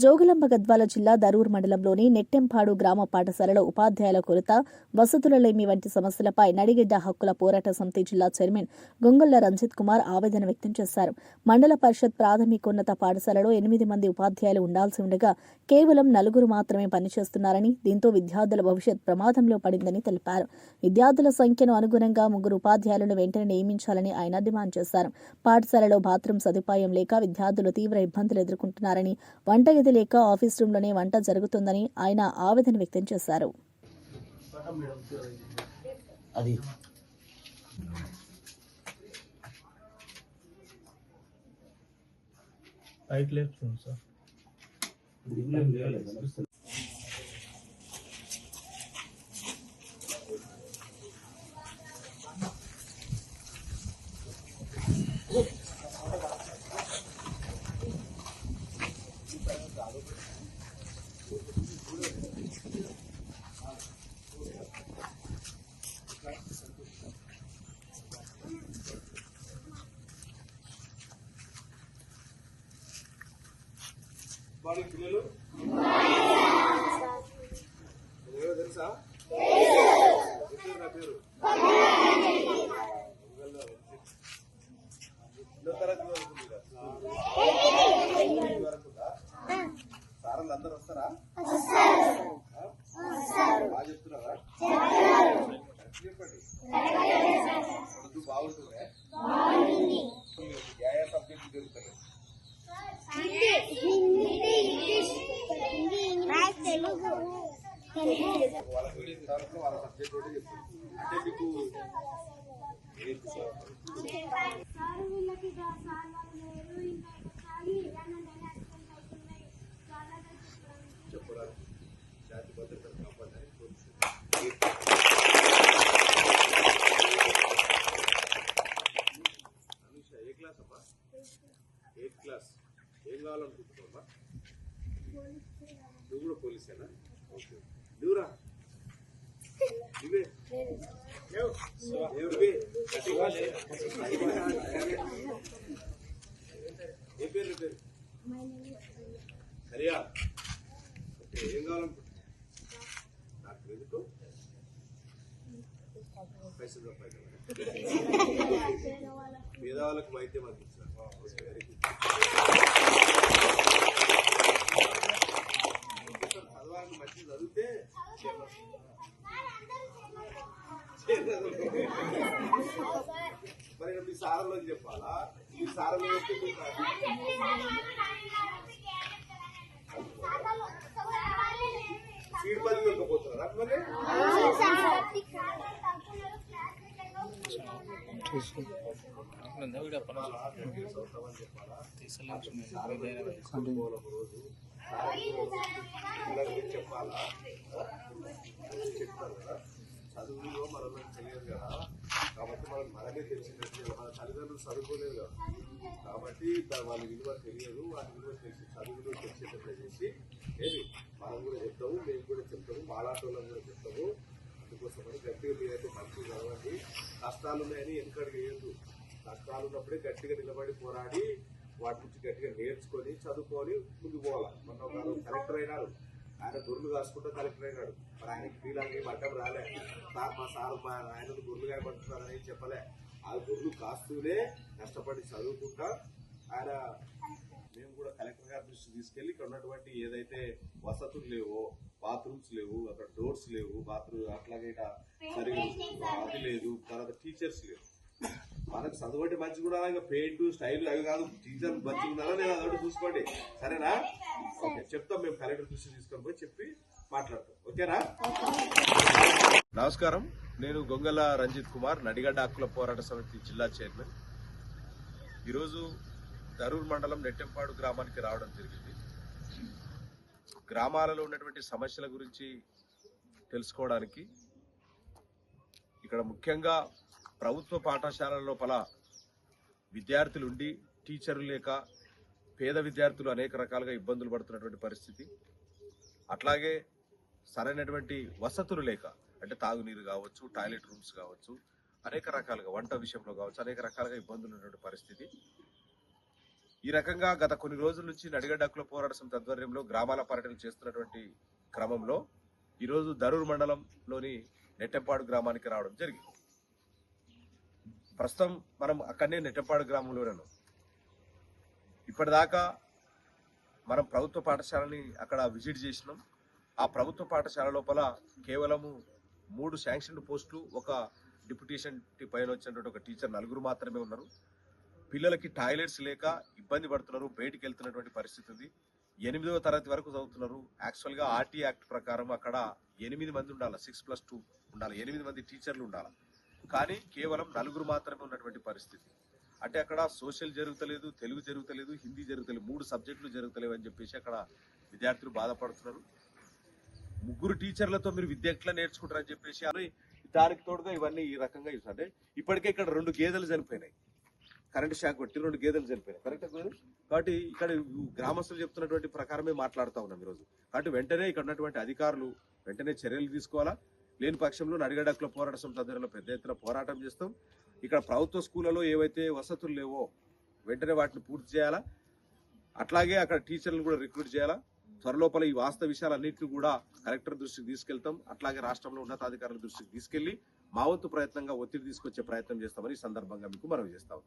జోగులంబ గద్వాల జిల్లా దరూర్ మండలంలోని నెట్టెంపాడు గ్రామ పాఠశాలలో ఉపాధ్యాయుల కొరత వసతులలేమి వంటి సమస్యలపై నడిగిడ్డ హక్కుల పోరాట సమితి జిల్లా చైర్మన్ గొంగొల్ల రంజిత్ కుమార్ ఆవేదన వ్యక్తం చేశారు. మండల పరిషత్ ప్రాథమికోన్నత పాఠశాలలో ఎనిమిది మంది ఉపాధ్యాయులు ఉండాల్సి ఉండగా కేవలం నలుగురు మాత్రమే పనిచేస్తున్నారని దీంతో విద్యార్థుల భవిష్యత్ ప్రమాదంలో పడిందని తెలిపారు. విద్యార్థుల సంఖ్యను అనుగుణంగా ముగ్గురు ఉపాధ్యాయులను వెంటనే నియమించాలని ఆయన డిమాండ్ చేశారు. పాఠశాలలో బాత్రూమ్ సదుపాయం లేక విద్యార్థులు తీవ్ర ఇబ్బందులు ఎదుర్కొంటున్నారని వంటగది లేక ఆఫీస్ రూంలోనే వంట జరుగుతుందని ఆయన ఆవేదన వ్యక్తం చేశారు. అది. రైట్ లెఫ్ట్ చూడండి సార్. బాడీ పిల్లలు ఎవరో తెలుసా చెప్పారు నా పేరు ఎన్నో తరగతి వరకు ఉందిరా? ఎనిమిది వరకు ఉందా? సార్లు అందరు వస్తారా ఆ? బాగా చెప్తున్నారా కరెక్ట్ చెప్పండి. చదువు బాగుంటుందే? ఏ సబ్జెక్ట్ జరుగుతుంది. వాళ్ళ సబ్జెక్ట్ ఒకటి చెప్తుంది అంటే మీకు సార్ వీళ్ళకి సార్ వాళ్ళు లేరు ఇంకా క్లాస్ ఏం కావాలనుకుంటున్నావమ్మా? నువ్వు కూడా పోలీసేనా? ఓకే. నువ్వురా. నువ్వే. నువ్వే గట్టిగా లే. ఏ పేరు నీ పేరు సరియా ఓకే ఏం కావాలనుకుంటున్నావు నాకు ఎందుకు పైసలు సంపాదించాలి పేదవాళ్ళకు వైద్యం గుడ్ చదవాలని మంచి చదివితే మరి మీ సారంలో చెప్పాలా ఈ సారంలో. సీడ్ పది దొరకపోతున్నారా మరి పిల్లలకి చెప్పాలా చెప్తారు కదా చదువులో మనం తెలియదు కదా కాబట్టి మనం మనమే తెలిసినట్టు మన తల్లిదండ్రులు చదువుకోలేదు కదా కాబట్టి వాళ్ళ విలువ తెలియదు వాళ్ళ విలువ తెలిసి చదువులో తెలిసేటట్లు చేసి ఏది మనం కూడా చెప్తాము మేము కూడా చెప్తాము మాలాటోళ్ళం కూడా చెప్తాము అందుకోసం గట్టిగా మీరైతే మంచిగా కష్టాలు ఉన్నాయని వెనకడికి వేయద్దు. కష్టాలు ఉన్నప్పుడే గట్టిగా నిలబడి పోరాడి వాటి నుంచి గట్టిగా నేర్చుకొని చదువుకొని ముందుకు పోవాలి. మొన్న ఒక కలెక్టర్ అయినాడు ఆయన గొర్రెలు కాసుకుంటే కలెక్టర్ అయినాడు. మరి ఆయనకి ఫీలాంగ్ ఏం అడ్డం రాలే. సార్ మా సార్ మా ఆయన గొర్రెలు కాయపడుతున్నారని చెప్పలే. ఆ గొర్రెలు కాస్తూనే కష్టపడి చదువుకుంటా ఆయన మేము కూడా కలెక్టర్ గారి దృష్టి తీసుకెళ్ళి ఇక్కడ ఉన్నటువంటి ఏదైతే వసతులు లేవో బాత్రూమ్స్ లేవు అక్కడ డోర్స్ లేవు బాత్రూమ్ అట్లాగే ఇక సరిగ్గా అది లేదు తర్వాత టీచర్స్ లేవు. మనకు చదువు అంటే మంచి కూడా ఇంకా పెయింట్ స్టైల్ అవి కాదు. టీచర్ మంచిగా ఉన్నారా లేదా అదొకటి చూసుకోండి. సరేనా? ఓకే చెప్తాం. మేము కలెక్టర్ దృష్టి తీసుకొని పోయి చెప్పి మాట్లాడతాం. ఓకేనా? నమస్కారం. నేను గొంగల రంజిత్ కుమార్ నడిగడ్డ హక్కుల పోరాట సమితి జిల్లా చైర్మన్. ఈరోజు తరూర్ మండలం నెట్టెంపాడు గ్రామానికి రావడం జరిగింది. గ్రామాలలో ఉన్నటువంటి సమస్యల గురించి తెలుసుకోవడానికి ఇక్కడ ముఖ్యంగా ప్రభుత్వ పాఠశాలల లోపల విద్యార్థులు ఉండి టీచర్లు లేక పేద విద్యార్థులు అనేక రకాలుగా ఇబ్బందులు పడుతున్నటువంటి పరిస్థితి. అట్లాగే సరైనటువంటి వసతులు లేక అంటే తాగునీరు కావచ్చు టాయిలెట్ రూమ్స్ కావచ్చు అనేక రకాలుగా వంట విషయంలో కావచ్చు అనేక రకాలుగా ఇబ్బందులు ఉన్నటువంటి పరిస్థితి. ఈ రకంగా గత కొన్ని రోజుల నుంచి నడిగడ్డ హక్కుల పోరాట సమితి ఆధ్వర్యంలో గ్రామాల పర్యటన చేస్తున్నటువంటి క్రమంలో ఈరోజు దరూర్ మండలంలోని నెట్టెంపాడు గ్రామానికి రావడం జరిగింది. ప్రస్తుతం మనం అక్కడనే నెట్టెంపాడు గ్రామంలోనే ఉన్నాం ఇప్పటిదాకా మనం ప్రభుత్వ పాఠశాలని అక్కడ విజిట్ చేసినాం. ఆ ప్రభుత్వ పాఠశాల లోపల కేవలము మూడు శాంక్షన్డ్ పోస్టులు ఒక డిప్యూటేషన్ పైన వచ్చినటువంటి ఒక టీచర్ నలుగురు మాత్రమే ఉన్నారు. పిల్లలకి టాయిలెట్స్ లేక ఇబ్బంది పడుతున్నారు బయటికి వెళ్తున్నటువంటి పరిస్థితి ఉంది. ఎనిమిదవ తరగతి వరకు చదువుతున్నారు. యాక్చువల్గా ఆర్టీ యాక్ట్ ప్రకారం అక్కడ ఎనిమిది మంది ఉండాలి సిక్స్ ప్లస్ టూ ఉండాలి ఎనిమిది మంది టీచర్లు ఉండాలి. కానీ కేవలం నలుగురు మాత్రమే ఉన్నటువంటి పరిస్థితి. అంటే అక్కడ సోషల్ జరుగుతలేదు తెలుగు జరుగుతలేదు హిందీ జరుగుతలేదు మూడు సబ్జెక్టులు జరుగుతలేవు అని చెప్పేసి అక్కడ విద్యార్థులు బాధపడుతున్నారు. ముగ్గురు టీచర్లతో మీరు విద్య ఎట్లా నేర్చుకుంటారని చెప్పేసి అని దానికి తోడుగా ఇవన్నీ ఈ రకంగా యూస్ అంటే ఇప్పటికే ఇక్కడ రెండు గేదెలు చనిపోయినాయి. కరెంట్ షాక్ కొట్టి రెండు గేదెలు చనిపోయినాయి. కరెక్ట్ కాబట్టి ఇక్కడ గ్రామస్తులు చెప్తున్నటువంటి ప్రకారమే మాట్లాడుతూ ఉన్నాం ఈరోజు. కాబట్టి వెంటనే ఇక్కడ ఉన్నటువంటి అధికారులు వెంటనే చర్యలు తీసుకోవాలా? లేని పక్షంలో నడిగడకుల పోరాట సమితి ఆధ్వర్యంలో పెద్ద ఎత్తున పోరాటం చేస్తాం. ఇక్కడ ప్రభుత్వ స్కూళ్ళలో ఏవైతే వసతులు లేవో వెంటనే వాటిని పూర్తి చేయాలా? అట్లాగే అక్కడ టీచర్లను కూడా రిక్రూట్ చేయాలా? త్వరలోపల ఈ వాస్తవ విషయాలన్నింటినీ కూడా కలెక్టర్ దృష్టికి తీసుకెళ్తాం. అట్లాగే రాష్ట్రంలో ఉన్నతాధికారుల దృష్టికి తీసుకెళ్ళి మా వంతు ప్రయత్నంగా ఒత్తిడి తీసుకొచ్చే ప్రయత్నం చేస్తామని ఈ సందర్భంగా మీకు మనవి చేస్తాం